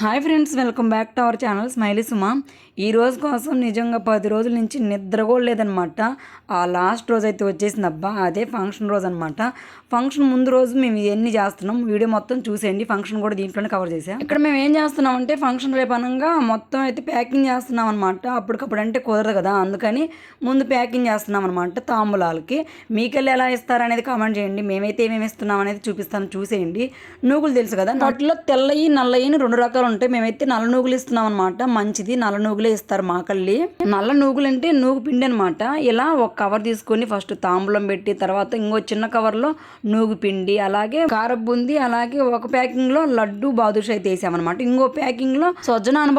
Hi friends welcome back to our channel Smiley Suma. ఈ రోజు కోసం నిజంగా పది రోజుల నుంచి నిద్ర కూడా లేదనమాట. ఆ లాస్ట్ రోజు అయితే వచ్చేసింది అబ్బా అదే ఫంక్షన్ రోజు అనమాట ఫంక్షన్ ముందు రోజు మేము ఇవన్నీ చేస్తున్నాం. వీడియో మొత్తం చూసేయండి. ఫంక్షన్ కూడా దీంట్లోనే కవర్ చేసాం. ఇక్కడ మేము ఏం చేస్తున్నాం అంటే ఫంక్షన్ రేపు అనగా మొత్తం అయితే ప్యాకింగ్ చేస్తున్నాం అనమాట అప్పటికప్పుడు అంటే కుదరదు కదా అందుకని ముందు ప్యాకింగ్ చేస్తున్నాం అనమాట తాంబూలాలకి. మీకెళ్ళి ఎలా ఇస్తారనేది కామెంట్ చేయండి. మేమైతే ఏమేమి ఇస్తున్నాం అనేది చూపిస్తాను. చూసేయండి. నూగులు తెలుసు కదా వాటిలో తెల్లయి నల్లయి రెండు రకాలు ఉంటాయి. మేమైతే నల్ల నూగులు ఇస్తున్నాం అనమాట మంచిది. నల్ల నూగులే ఇస్తారు మాకల్లి నల్ల నూగులు అంటే నూగు పిండి అనమాట ఇలా ఒక కవర్ తీసుకొని ఫస్ట్ తాంబూలం పెట్టి తర్వాత ఇంకో చిన్న కవర్లో నూగు పిండి అలాగే కారబుంది అలాగే ఒక ప్యాకింగ్లో లడ్డు బాదుషా అయితే వేసామన్నమాట. ఇంకో ప్యాకింగ్లో సజ్జనాన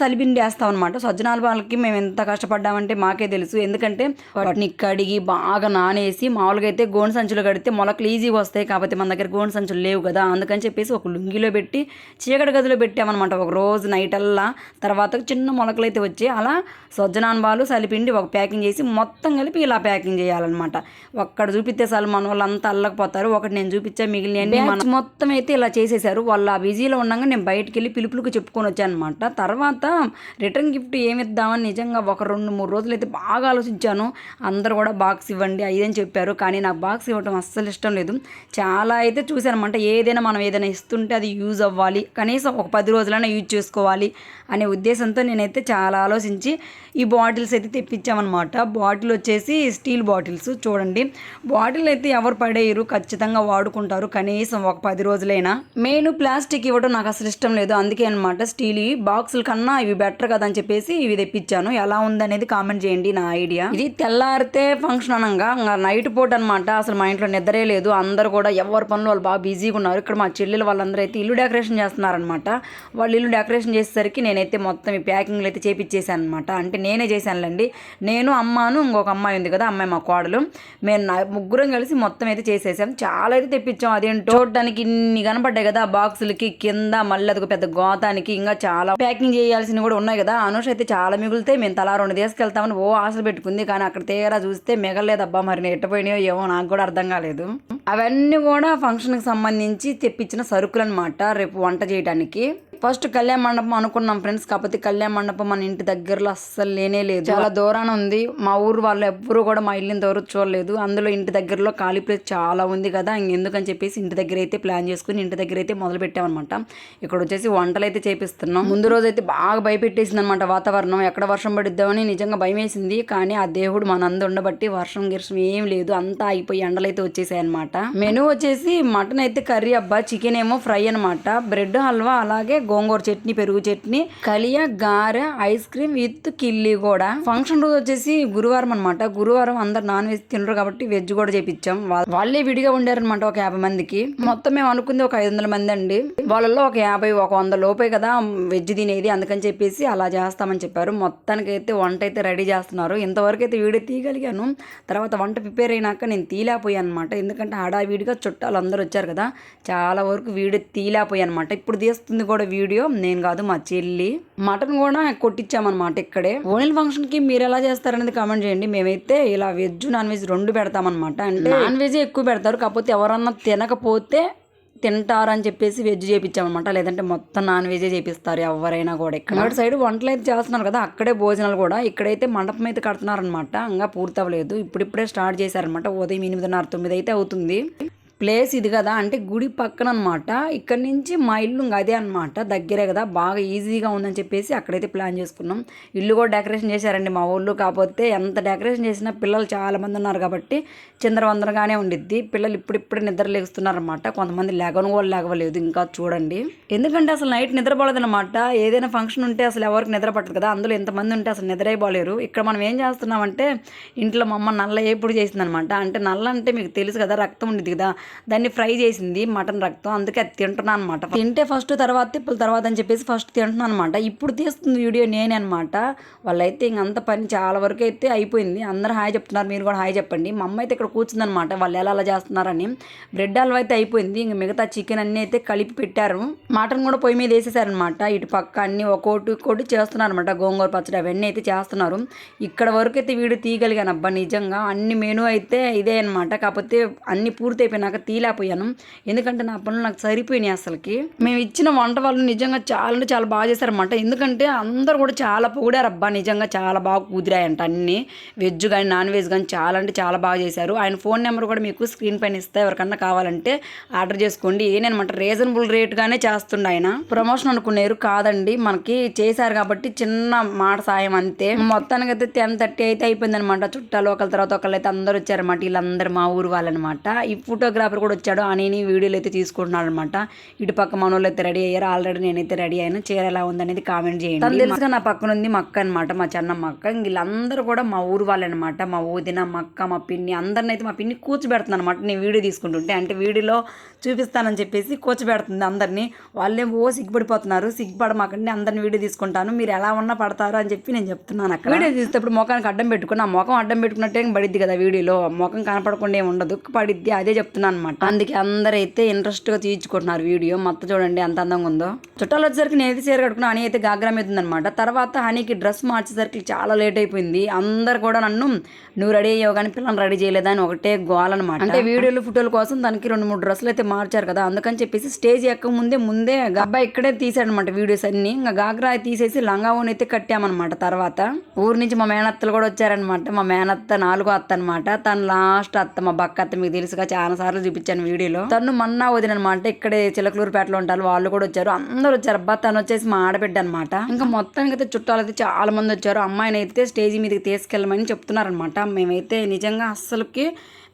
సలిపిండి వేస్తాం అనమాట సజ్జనాల మేము ఎంత కష్టపడ్డామంటే మాకే తెలుసు. ఎందుకంటే వాటిని కడిగి బాగా నానేసి మామూలుగా అయితే గోను సంచులు కడితే మొలకలు ఈజీగా వస్తాయి. కాకపోతే మన దగ్గర గోను సంచులు లేవు కదా. అందుకని చెప్పేసి ఒక లుంగిలో పెట్టి చీకటి గదిలో పెట్టి పెట్టామన్నమాట. ఒక రోజు నైట్ అల్లా తర్వాత చిన్న మొలకలు అయితే వచ్చి అలా సజ్జనాన్ బాలు సలిపిండి ఒక ప్యాకింగ్ చేసి మొత్తం కలిపి ఇలా ప్యాకింగ్ చేయాలన్నమాట. ఒక్కడ చూపిస్తే చాలు మన వాళ్ళంతా అల్లకపోతారు ఒకటి నేను చూపించా మిగిలిన మొత్తం అయితే ఇలా చేసేసారు. వాళ్ళు ఆ బిజీలో ఉండగా నేను బయటికి వెళ్ళి పిలుపులకు చెప్పుకొని వచ్చాను అనమాట తర్వాత రిటర్న్ గిఫ్ట్ ఏమి ఇద్దామని నిజంగా ఒక రెండు మూడు రోజులు అయితే బాగా ఆలోచించాను. అందరు కూడా బాక్స్ ఇవ్వండి అయ్యని చెప్పారు. కానీ నాకు బాక్స్ ఇవ్వడం అస్సలు ఇష్టం లేదు. చాలా అయితే చూశాను అనమాట ఏదైనా మనం ఏదైనా ఇస్తుంటే అది యూజ్ అవ్వాలి. కనీసం ఒక పది పది రోజులైనా యూజ్ చేసుకోవాలి అనే ఉద్దేశంతో నేనైతే చాలా ఆలోచించి ఈ బాటిల్స్ అయితే తెప్పించామన్నమాట. బాటిల్ వచ్చేసి స్టీల్ బాటిల్స్. చూడండి. బాటిల్ అయితే ఎవరు పడేయరు ఖచ్చితంగా వాడుకుంటారు. కనీసం ఒక పది రోజులైనా. మెయిన్ ప్లాస్టిక్ ఇవ్వడం నాకు అసలు ఇష్టం లేదు. అందుకే అనమాట స్టీల్ బాక్సుల కన్నా ఇవి బెటర్ కదా అని చెప్పేసి ఇవి తెప్పించాను. ఎలా ఉందనేది కామెంట్ చేయండి నా ఐడియా. ఇది తెల్లారితే ఫంక్షన్ అనగా నైట్ పూట అనమాట అసలు మా ఇంట్లో నిద్రే లేదు. అందరు కూడా ఎవరి పనులు వాళ్ళు బాగా బిజీగా ఉన్నారు. ఇక్కడ మా చెల్లెలు వాళ్ళందరూ అయితే ఇల్లు డెకరేషన్ చేస్తున్నారనమాట వాళ్ళు ఇల్లు డెకరేషన్ చేసేసరికి నేనైతే మొత్తం ఈ ప్యాకింగ్లు అయితే చేపించేసాను అనమాట అంటే నేనే చేశానులేండి. నేను అమ్మాను ఇంకొక అమ్మాయి ఉంది కదా అమ్మాయి మా కోడలు. మేము ముగ్గురం కలిసి మొత్తం అయితే చేసేసాం. చాలా అయితే తెప్పించాం. అదేంటో చూడడానికి ఇన్ని కనపడ్డాయి కదా బాక్సులకి కింద మళ్ళీ అదొక పెద్ద గోతానికి ఇంకా చాలా ప్యాకింగ్ చేయాల్సినవి కూడా ఉన్నాయి కదా. అనుష అయితే చాలా మిగులుతే మేము తలా రెండు తీసుకెళ్తామని ఓ ఆశలు పెట్టుకుంది. కానీ అక్కడ తీరా చూస్తే మిగలేదబ్బా మరి నేను ఎట్టపోయినాయో ఏమో నాకు కూడా అర్థం కాలేదు. అవన్నీ కూడా ఫంక్షన్కి సంబంధించి తెప్పించిన సరుకులు అనమాట రేపు వంట చేయడానికి ఫస్ట్ కళ్యాణ మండపం అనుకున్నాం ఫ్రెండ్స్ కాకపోతే కళ్యాణ మండపం మన ఇంటి దగ్గరలో అస్సలు లేనే లేదు. చాలా దూరాన ఉంది. మా ఊరు వాళ్ళు ఎవ్వరూ కూడా మా ఇల్లు ఇంతవరకు చూడలేదు అందులో ఇంటి దగ్గరలో ఖాళీ ప్లేస్ చాలా ఉంది కదా. ఇంకెందుకని చెప్పేసి ఇంటి దగ్గర అయితే ప్లాన్ చేసుకుని ఇంటి దగ్గర అయితే మొదలు పెట్టామన్నమాట. ఇక్కడ వచ్చేసి వంటలు అయితే చేపిస్తున్నాం. ముందు రోజు అయితే బాగా భయపెట్టేసింది అనమాట వాతావరణం. ఎక్కడ వర్షం పడిద్దామని నిజంగా భయం వేసింది కానీ ఆ దేవుడు మన అందు ఉండబట్టి వర్షం గిర్షం ఏం లేదు. అంతా అయిపోయి ఎండలు అయితే వచ్చేసాయి అనమాట మెనూ వచ్చేసి మటన్ అయితే కర్రీ అబ్బా చికెన్ ఏమో ఫ్రై అనమాట బ్రెడ్ హల్వా అలాగే గోంగూర చట్నీ పెరుగు చట్నీ. కలియా గారె ఐస్ క్రీమ్ విత్ కిల్లి కూడా. ఫంక్షన్ రోజు వచ్చేసి గురువారం అనమాట గురువారం అందరు నాన్ వెజ్ తినరు కాబట్టి వెజ్ కూడా చేపించాం వాళ్ళే విడిగా ఉండారనమాట ఒక యాభై మందికి. మొత్తం మేము అనుకుంది ఒక ఐదు వందల మంది అండి. వాళ్ళలో ఒక యాభై ఒక వంద లోపే కదా వెజ్ తినేది. అందుకని చెప్పేసి అలా చేస్తామని చెప్పారు. మొత్తానికి అయితే వంట అయితే రెడీ చేస్తున్నారు. ఇంతవరకు అయితే వీడియో తీయగలిగాను. తర్వాత వంట ప్రిపేర్ అయినాక నేను తీలేకపోయాను అనమాట ఎందుకంటే హడావిడిగా చుట్టాలు అందరూ వచ్చారు కదా. చాలా వరకు వీడియో తీలేకపోయాను అనమాట ఇప్పుడు తీస్తుంది కూడా వీడియో నేను కాదు మా చెల్లి. మటన్ కూడా కొట్టించామన్నమాట ఇక్కడే. ఓనిల్ ఫంక్షన్కి మీరు ఎలా చేస్తారనేది కామెంట్ చేయండి. మేమైతే ఇలా వెజ్ నాన్ వెజ్ రెండు పెడతామన్నమాట. అంటే నాన్ వెజ్ ఎక్కువ పెడతారు. కాకపోతే ఎవరన్నా తినకపోతే తింటారని చెప్పేసి వెజ్ చేయించామన్నమాట లేదంటే మొత్తం నాన్ వెజ్ చేపిస్తారు ఎవరైనా కూడా. ఇక్కడ అటు సైడ్ వంటలు అయితే చేస్తున్నారు కదా అక్కడే భోజనాలు కూడా. ఇక్కడైతే మండపం అయితే కడుతున్నారనమాట ఇంకా పూర్తి అవ్వలేదు ఇప్పుడిప్పుడే స్టార్ట్ చేశారనమాట ఉదయం ఎనిమిదిన్నర తొమ్మిది అయితే అవుతుంది. ప్లేస్ ఇది కదా అంటే గుడి పక్కన అనమాట ఇక్కడ నుంచి మా ఇల్లు ఇంకా అదే అనమాట. దగ్గరే కదా బాగా ఈజీగా ఉందని చెప్పేసి అక్కడైతే ప్లాన్ చేసుకున్నాం. ఇల్లు కూడా డెకరేషన్ చేశారండి మా ఊళ్ళో. కాకపోతే ఎంత డెకరేషన్ చేసినా పిల్లలు చాలామంది ఉన్నారు కాబట్టి చిందరవందరగానే ఉండిద్ది. పిల్లలు ఇప్పుడిప్పుడే నిద్ర లేస్తున్నారనమాట కొంతమంది లేగను కూడా లేగవలేదు. ఇంకా చూడండి. ఎందుకంటే అసలు నైట్ నిద్రపోలేదనమాట ఏదైనా ఫంక్షన్ ఉంటే అసలు ఎవరికి నిద్ర పట్టదు కదా. అందులో ఎంతమంది ఉంటే అసలు నిద్ర అయిపోలేరు ఇక్కడ మనం ఏం చేస్తున్నామంటే ఇంట్లో మా అమ్మ నల్ల ఏపుడు చేసిందనమాట. అంటే నల్ల అంటే మీకు తెలుసు కదా రక్తం ఉండిద్ది కదా. దాన్ని ఫ్రై చేసింది మటన్ రక్తం. అందుకే అది తింటున్నాను అనమాట తింటే ఫస్ట్ తర్వాత ఇప్పుడు తర్వాత అని చెప్పేసి ఫస్ట్ తింటున్నాను అనమాట ఇప్పుడు తీస్తుంది వీడియో నేనే అనమాట వాళ్ళైతే ఇంకంత పని చాలా వరకు అయితే అయిపోయింది. అందరూ హాయ్ చెప్తున్నారు మీరు కూడా హాయ్ చెప్పండి. మా అమ్మ అయితే ఇక్కడ కూర్చుందనమాట వాళ్ళు ఎలా అలా చేస్తున్నారని. బ్రెడ్ హల్వా అయితే అయిపోయింది. ఇంక మిగతా చికెన్ అన్నీ అయితే కలిపి పెట్టారు. మటన్ కూడా పొయ్యి మీద వేసేసారనమాట ఇటు పక్క అన్ని ఒక్కోటి ఒక్కోటి చేస్తున్నారు అనమాట గోంగూర పచ్చడి అవన్నీ అయితే చేస్తున్నారు. ఇక్కడ వరకు అయితే వీడియో తీయగలిగాను అబ్బా నిజంగా. అన్ని మెనూ అయితే ఇదే అనమాట కాకపోతే అన్ని పూర్తి అయిపోయినాక దాకా తీలేకపోయాను. ఎందుకంటే నా పనులు నాకు సరిపోయినాయి అసలుకి. మేము ఇచ్చిన వంట వాళ్ళు నిజంగా చాలా అంటే చాలా బాగా చేశారన్నమాట. ఎందుకంటే అందరూ కూడా చాలా పొగిడారు. అబ్బా నిజంగా చాలా బాగా కుదిరాయంట అన్ని. వెజ్ కానీ నాన్ వెజ్ కానీ చాలా అంటే చాలా బాగా చేశారు. ఆయన ఫోన్ నెంబర్ కూడా మీకు స్క్రీన్ పైన ఇస్తే. ఎవరికన్నా కావాలంటే ఆర్డర్ చేసుకోండి. ఏనమాట రీజనబుల్ రేట్గానే చేస్తుండే ఆయన. ప్రమోషన్ అనుకున్నారు. కాదండి మనకి చేశారు కాబట్టి చిన్న మాట సాయం అంతే. మొత్తానికి అయితే టెన్ థర్టీ అయితే అయిపోయిందనమాట చుట్టాలు ఒకళ్ళ తర్వాత ఒకళ్ళు అయితే అందరూ వచ్చారన్నమాట. వీళ్ళందరూ మా ఊరు వాళ్ళనమాట ఈ ఫోటోగ్రాఫర్ కూడా వచ్చాడు. అని వీడియోలు అయితే తీసుకుంటున్నాడు అనమాట ఇటు పక్క మనోళ్ళు అయితే రెడీ అయ్యారు. ఆల్రెడీ నేనైతే రెడీ అయినా చీర ఎలా ఉందనేది కామెంట్ చేయండి. తను తెలుసుగా నా పక్కన ఉంది మా అక్క అనమాట మా చిన్నమ్మ అక్క. వీళ్ళందరూ కూడా మా ఊరు వాళ్ళనమాట మా ఊదిన మా అక్క మా పిన్ని అందరిని అయితే మా పిన్ని కూర్చోబెడుతుంది అనమాట నేను వీడియో తీసుకుంటుంటే అంటే వీడియోలో చూపిస్తానని చెప్పేసి కూర్చోబెడుతుంది అందరినీ. వాళ్ళేం ఓ సిగ్గుపడిపోతున్నారు. సిగ్గుపడమాకండి అందరిని వీడియో తీసుకుంటాను. మీరు ఎలా ఉన్నా పడతారు అని చెప్పి నేను చెప్తున్నాను అక్కడ. వీడియో తీసేటప్పుడు ముఖానికి అడ్డం పెట్టుకుని ఆ ముఖం అడ్డం పెట్టుకున్నట్టే పడిద్ది కదా వీడియోలో. ముఖం కనపడకుండా ఏమి ఉండదు. పడిద్ది అదే చెప్తున్నాను అనమాట అందుకే అందరైతే ఇంట్రెస్ట్గా తీర్చుకుంటున్నారు వీడియో. మొత్తం చూడండి ఎంత అందంగా ఉందో. చుట్టాలు వచ్చేసరికి నేను అయితే చీర కట్టుకున్నా హనీ అయితే గాగ్రా మీద ఉందన్నమాట తర్వాత హనీకి డ్రెస్ మార్చేసరికి చాలా లేట్ అయిపోయింది. అందరు కూడా నన్ను నువ్వు రెడీ అయ్యావు కానీ పిల్లలు రెడీ చేయలేదా? అని ఒకటే గోల్ అనమాట అంటే వీడియోలు ఫోటోల కోసం దానికి రెండు మూడు డ్రెస్సులు అయితే మార్చారు కదా. అందుకని చెప్పేసి స్టేజ్ ఎక్క ముందే ముందే అబ్బాయి ఇక్కడే తీసాడనమాట వీడియోస్ అన్ని. ఇంకా గాగ్రా తీసేసి లంగా ఓన్ అయితే కట్టామన్నమాట తర్వాత. ఊరు నుంచి మా మేనత్తలు కూడా వచ్చారనమాట మా మేనత్త నాలుగో అత్త అనమాట తను లాస్ట్ అత్త మా బక్క అత్త మీకు తెలుసుగా చాలా సార్లు చూపించాను వీడియోలో. తను మన్నా వదిన అనమాట ఇక్కడే చిలకలూరుపేటలో ఉంటారు. వాళ్ళు కూడా వచ్చారు. అందరూ వచ్చారు. అబ్బా తను వచ్చేసి మా ఆడబిడ్డ అనమాట ఇంకా మొత్తానికి అయితే చుట్టాలు అయితే చాలా మంది వచ్చారు. అమ్మాయిని అయితే స్టేజ్ మీదకి తీసుకెళ్ళమని చెప్తున్నారనమాట మేమైతే నిజంగా అస్సలుకి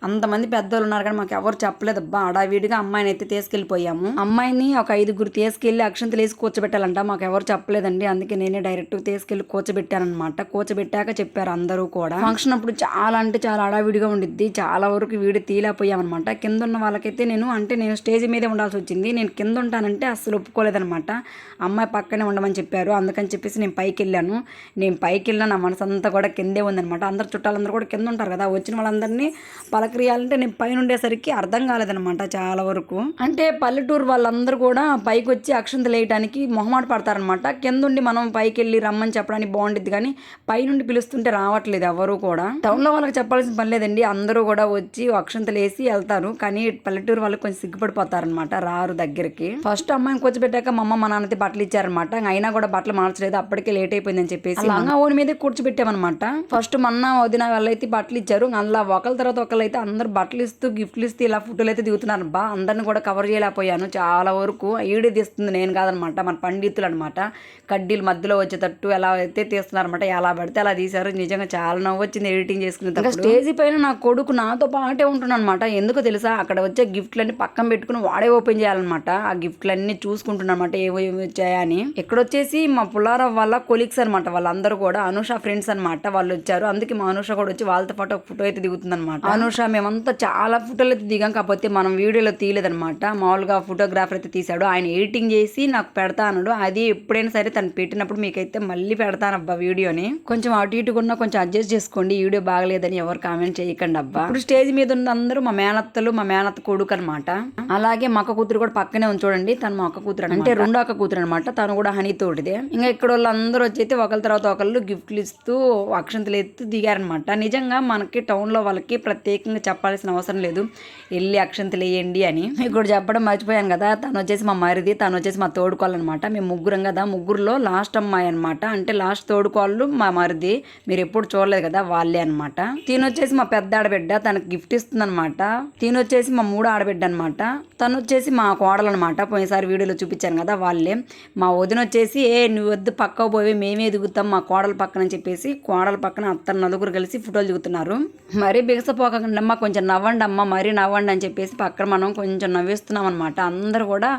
అంతమంది పెద్దోళ్ళు ఉన్నారు కానీ మాకు ఎవరు చెప్పలేదు. అబ్బా అడావిడిగా అమ్మాయిని అయితే తీసుకెళ్ళిపోయాము. అమ్మాయిని ఒక ఐదుగురు తీసుకెళ్ళి అక్షంతలు వేసి కూర్చోబెట్టాలంట. మాకు ఎవరు చెప్పలేదండి. అందుకే నేనే డైరెక్ట్ తీసుకెళ్ళి కూర్చోబెట్టానమాట కూర్చోబెట్టాక చెప్పారు అందరూ కూడా. ఫంక్షన్ అప్పుడు చాలా అంటే చాలా అడావిడిగా ఉండిద్ది. చాలా వరకు వీడి తీలేకపోయామన్నమాట కింద ఉన్న వాళ్ళకైతే నేను అంటే నేను స్టేజ్ మీదే ఉండాల్సి వచ్చింది. నేను కింద ఉంటానంటే అస్సలు ఒప్పుకోలేదనమాట అమ్మాయి పక్కనే ఉండమని చెప్పారు. అందుకని చెప్పేసి నేను పైకి వెళ్ళాను నేను పైకి వెళ్ళిన నా మనసు అంతా కూడా కిందే ఉందనమాట అందరు చుట్టాలందరూ కూడా కింద ఉంటారు కదా. వచ్చిన వాళ్ళందరినీ పలకరియాలంటే నేను పైన ఉండేసరికి అర్థం కాలేదనమాట చాలా వరకు. అంటే పల్లెటూరు వాళ్ళందరూ కూడా పైకి వచ్చి అక్షంతలు వేయడానికి మొహమాట పడతారనమాట కింద ఉండి మనం పైకి వెళ్ళి రమ్మని చెప్పడానికి బాగుంటుంది కానీ పైనుండి పిలుస్తుంటే రావట్లేదు ఎవరు కూడా. టౌన్లో వాళ్ళకి చెప్పాల్సిన పని లేదండి. అందరూ కూడా వచ్చి అక్షంతలు వేసి వెళ్తారు. కానీ పల్లెటూరు వాళ్ళకి కొంచెం సిగ్గుపడిపోతారనమాట రారు దగ్గరికి. ఫస్ట్ అమ్మాయిని కూర్చోబెట్టాక మా అమ్మ మా నాన్నతే బట్టలు ఇచ్చారనమాట అయినా కూడా బట్టలు మార్చలేదు. అప్పటికే లేట్ అయిపోయిందని చెప్పేసి లంగా ఓడి మీదే కూర్చోబెట్టామన్నమాట. ఫస్ట్ మన్న వదిన వాళ్ళైతే బట్టలు ఇచ్చారు అలా ఒకళ్ళ తర్వాత ఒకళ్ళు అయితే అందరు బట్టలు ఇస్తూ గిఫ్ట్లు ఇస్తూ ఇలా ఫోటోలు అయితే దిగుతున్నారు. బా అందరిని కూడా కవర్ చేయలేకపోయాను. చాలా వరకు ఈడే తీస్తుంది నేను కాదనమాట మన పండితులు అనమాట కడ్డీలు మధ్యలో వచ్చేటట్టు ఎలా అయితే తీస్తున్నారనమాట ఎలా పడితే అలా తీశారు. నిజంగా చాలా నవ్వు వచ్చింది ఎడిటింగ్ చేసుకునే స్టేజ్ పైన నా కొడుకు నాతో పాటే ఉంటున్నాను అనమాట ఎందుకో తెలుసా? అక్కడ వచ్చే గిఫ్ట్లన్నీ పక్కన పెట్టుకుని వాడే ఓపెన్ చేయాలన్నమాట. ఆ గిఫ్ట్లన్నీ చూసుకుంటున్నమాట ఏవో ఏమి వచ్చాయని ఇక్కడ వచ్చేసి మా పుల్లారావు వాళ్ళ కొలీగ్స్ అనమాట వాళ్ళందరూ కూడా అనుష ఫ్రెండ్స్ అనమాట వాళ్ళు వచ్చారు. అందుకే మా అనుష కూడా వచ్చి వాళ్ళతో పాటు ఒక ఫోటో అయితే దిగుతుంది అనమాట అనుష మేమంతా చాలా ఫోటోలు అయితే దిగాం కాకపోతే మనం వీడియోలో తీయలేదనమాట మామూలుగా ఫోటోగ్రాఫర్ అయితే తీశాడు. ఆయన ఎడిటింగ్ చేసి నాకు పెడతా అన్నాడు. అది ఎప్పుడైనా సరే తను పెట్టినప్పుడు మీకైతే మళ్ళీ పెడతాను అబ్బా వీడియోని. కొంచెం అటు ఇటు కూడా కొంచెం అడ్జస్ట్ చేసుకోండి వీడియో బాగలేదని ఎవరు కామెంట్ చేయకండి అబ్బా. ఇప్పుడు స్టేజ్ మీద ఉన్న అందరూ మా మేనత్తలు మా మేనత్త కొడుకు అనమాట అలాగే మా అక్క కూతురు కూడా పక్కనే ఉంది చూడండి. తను మా అక్క కూతురు అంటే రెండో అక్క కూతురు అనమాట తను కూడా హనీ తోటిదే. ఇంకా ఇక్కడ వాళ్ళందరూ వచ్చి ఒకరి ఒకళ్ళ తర్వాత ఒకళ్ళు గిఫ్ట్లు ఇస్తూ అక్షంతలు ఎత్తు దిగారనమాట నిజంగా మనకి టౌన్లో వాళ్ళకి ప్రత్యేకంగా చెప్పాల్సిన అవసరం లేదు. వెళ్ళి అక్షంతలు వేయండి అని. ఇక్కడ చెప్పడం మర్చిపోయాను కదా. తను వచ్చేసి మా మరిది తను వచ్చేసి మా తోడుకోవాలన్నమాట మేము ముగ్గురం కదా. ముగ్గురులో లాస్ట్ అమ్మాయి అనమాట అంటే లాస్ట్ తోడుకోళ్ళు మా మరిది. మీరు ఎప్పుడు చూడలేదు కదా వాళ్ళే అనమాట తిను వచ్చేసి మా పెద్ద ఆడబిడ్డ. తనకు గిఫ్ట్ ఇస్తుందన్నమాట. తిను వచ్చేసి మా మూడు ఆడబిడ్డ అనమాట తను వచ్చేసి మా కోడలు అనమాట పోయినసారి వీడియోలో చూపించాను కదా వాళ్ళే. మా వదిన వచ్చేసి ఏ నువ్వు వద్దు పక్క పోయి మేమే దిగుతాం మా కోడల పక్కన చెప్పేసి కోడల పక్కన అత్త నలుగురు కలిసి ఫోటోలు దిగుతున్నారు. మరీ బిగసపోకుండా అమ్మ కొంచెం నవ్వండి అమ్మ మరీ నవ్వండి అని చెప్పేసి పక్కన మనం కొంచెం నవ్విస్తున్నాం అనమాట అందరూ కూడా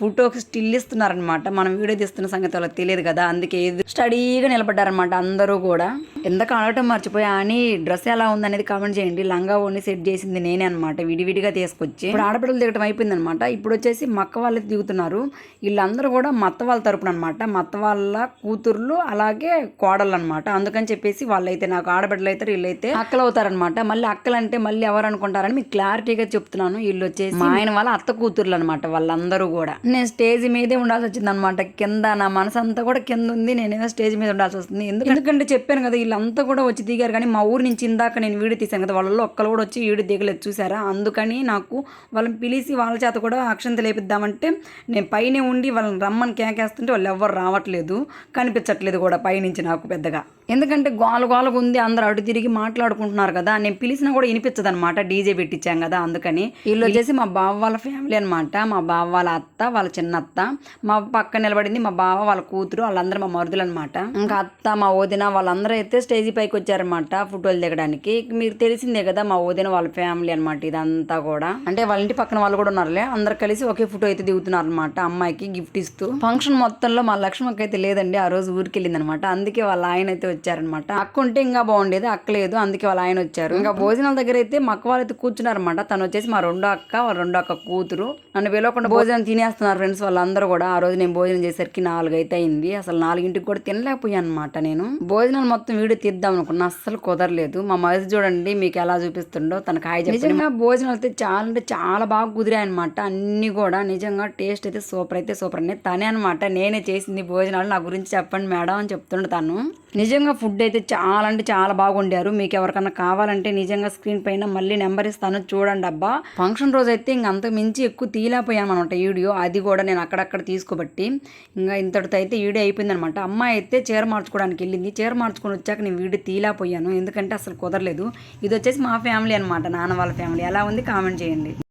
ఫోటోకి స్టిల్ ఇస్తున్నారనమాట మనం వీడియో తీస్తున్న సంగతి వాళ్ళకి తెలియదు కదా అందుకే స్టడీగా నిలబడ్డారనమాట అందరూ కూడా. ఎంతకు అడగటం మర్చిపోయా అని డ్రెస్ ఎలా ఉందనేది కామెంట్ చేయండి. లంగా ఓని సెట్ చేసింది నేనే అనమాట విడివిడిగా తీసుకొచ్చి. ఇప్పుడు ఆడపిల్లలు దిగటం అయిపోయింది అనమాట ఇప్పుడు వచ్చేసి మక్క వాళ్ళు దిగుతున్నారు. వీళ్ళందరూ కూడా మత్త వాళ్ళ తరపున అనమాట మత్త వాళ్ళ కూతుర్లు అలాగే కోడలు అనమాట అందుకని చెప్పేసి వాళ్ళైతే నాకు ఆడబిడ్డలు అయితే వీళ్ళైతే అక్కలు అవుతారనమాట మళ్ళీ అక్కలంటే మళ్ళీ మళ్ళీ ఎవరు అనుకుంటారని మీకు క్లారిటీగా చెప్తున్నాను. వీళ్ళు వచ్చేసి మా ఆయన వాళ్ళ అత్త కూతుర్లు అనమాట వాళ్ళందరూ కూడా. నేను స్టేజ్ మీదే ఉండాల్సి వచ్చింది అనమాట కింద నా మనసు అంతా కూడా కింద ఉంది. నేనేమో స్టేజ్ మీద ఉండాల్సి వస్తుంది. ఎందుకంటే చెప్పాను కదా వీళ్ళంతా కూడా వచ్చి దిగారు. కానీ మా ఊరు నుంచి ఇందాక నేను వీడియో తీశాను కదా వాళ్ళలో ఒక్కరు కూడా వచ్చి వీడియో దిగలేదు చూసారా? అందుకని నాకు వాళ్ళని పిలిచి వాళ్ళ చేత కూడా అక్షంత లేపిద్దామంటే నేను పైనే ఉండి వాళ్ళని రమ్మని కేకేస్తుంటే వాళ్ళు ఎవ్వరు రావట్లేదు. కనిపించట్లేదు కూడా పైనుంచి నాకు పెద్దగా. ఎందుకంటే గోల గోలగా ఉంది అందరూ అటు తిరిగి మాట్లాడుకుంటున్నారు కదా. నేను పిలిచినా కూడా వినిపించదు అనమాట డీజే పెట్టించాం కదా అందుకని. వీళ్ళు వచ్చేసి మా బావ వాళ్ళ ఫ్యామిలీ అనమాట మా బావ వాళ్ళ అత్త వాళ్ళ చిన్న అత్త మా పక్క నిలబడింది మా బావ వాళ్ళ కూతురు వాళ్ళందరూ మా మరుదులు అనమాట ఇంకా అత్త మా వదిన వాళ్ళందరూ అయితే స్టేజ్ పైకి వచ్చారనమాట ఫోటోలు దిగడానికి. మీకు తెలిసిందే కదా మా వదిన వాళ్ళ ఫ్యామిలీ అనమాట ఇదంతా కూడా. అంటే వాళ్ళ ఇంటి పక్కన వాళ్ళు కూడా ఉన్నారులే. అందరు కలిసి ఒకే ఫోటో అయితే దిగుతున్నారు అనమాట అమ్మాయికి గిఫ్ట్ ఇస్తూ. ఫంక్షన్ మొత్తంలో మా లక్ష్మకి అయితే లేదండి ఆ రోజు ఊరికి వెళ్ళింది అనమాట అందుకే వాళ్ళ ఆయన అయితే వచ్చారనమాట అక్క ఉంటే ఇంకా బాగుండేది అక్క లేదు అందుకే వాళ్ళ ఆయన వచ్చారు. ఇంకా భోజనాల దగ్గర అయితే మక్క వాళ్ళు అయితే కూర్చున్నారనమాట తను వచ్చేసి మా రెండో అక్క వాళ్ళ రెండో అక్క కూతురు. నన్ను పిలవకుండా భోజనం తినేస్తున్నారు ఫ్రెండ్స్ వాళ్ళందరూ కూడా. ఆ రోజు నేను భోజనం చేసరికి నాలుగు అయితే అయింది. అసలు నాలుగింటికి కూడా తినలేకపోయాను అనమాట నేను. భోజనాలు మొత్తం వీడియో తీద్దాం అనుకున్నా అస్సలు కుదరలేదు. మా మరిది చూడండి మీకు ఎలా చూపిస్తుండో తనకు హాయి నిజంగా భోజనాలు అయితే చాలా అంటే చాలా బాగా కుదిరాయి అనమాట అన్ని కూడా నిజంగా టేస్ట్ అయితే సూపర్ అయితే సూపర్ అండి. తనే అనమాట నేనే చేసింది భోజనాలు నా గురించి చెప్పండి మేడం అని చెప్తుండే తను. నిజంగా ఫుడ్ అయితే చాలా అంటే చాలా బాగుండారు మీకు ఎవరికన్నా కావాలంటే నిజంగా స్క్రీన్ పైన మళ్ళీ నెంబర్ ఇస్తాను చూడండి అబ్బా. ఫంక్షన్ రోజు అయితే ఇంక అంతకు మించి ఎక్కువ తీయలేకపోయాను అనమాట వీడియో. అది కూడా నేను అక్కడక్కడ తీసుకోబట్టి. ఇంకా ఇంతటితో అయితే వీడియో అయిపోయింది అనమాట అమ్మాయి అయితే చీర మార్చుకోవడానికి వెళ్ళింది. చీర మార్చుకొని వచ్చాక నేను వీడియో పోయాను. ఎందుకంటే అసలు కుదరలేదు. ఇది వచ్చేసి మా ఫ్యామిలీ అనమాట నాన్న వాళ్ళ ఫ్యామిలీ. ఎలా ఉంది కామెంట్ చేయండి.